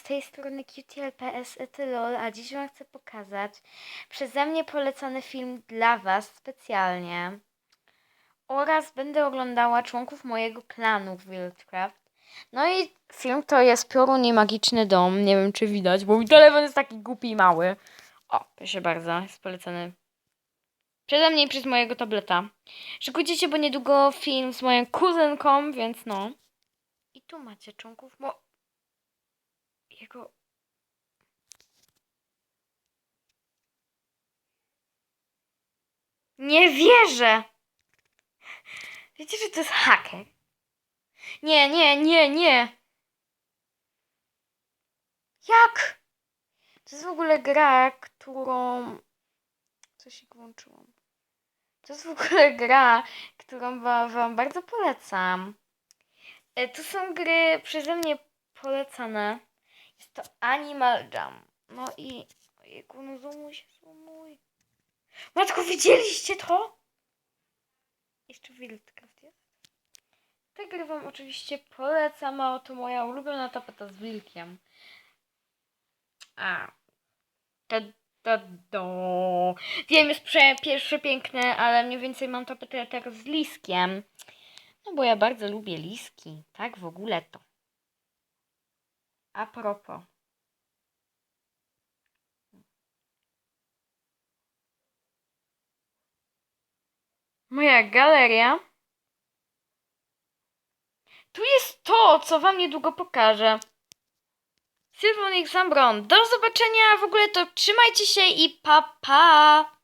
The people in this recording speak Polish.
z tej strony QTLPS Etylol, a dziś Wam chcę pokazać przeze mnie polecany film dla Was specjalnie. Oraz będę oglądała członków mojego klanu w Wildcraft. No i film to jest Piorun i Magiczny Dom. Nie wiem, czy widać, bo mój telefon jest taki głupi i mały. O, proszę bardzo, jest polecany przeze mnie i przez mojego tableta. Szykujcie się, bo niedługo film z moją kuzynką, więc no. I tu macie członków mo... Nie wierzę! Wiecie, że to jest haker? Nie, nie, nie, nie! Jak? To jest w ogóle gra, którą... Coś włączyłam. To jest w ogóle gra, którą wa- wam bardzo polecam. E, Tu są gry przeze mnie polecane. Jest to Animal Jam. No i... Ojejku, no zoomuj się, zoomuj. Matko, widzieliście to? Jeszcze Wildcraft jest. Te gry wam oczywiście polecam, a oto moja ulubiona tapeta z wilkiem. A. Da, da, do. Wiem, jest prze, pierwsze piękne, ale mniej więcej mam tapetę teraz z liskiem. No bo ja bardzo lubię liski. Tak, w ogóle to. A propos. Moja galeria. Tu jest to, co wam niedługo pokażę. Sylwonik Zambron. Do zobaczenia w ogóle to trzymajcie się i pa pa!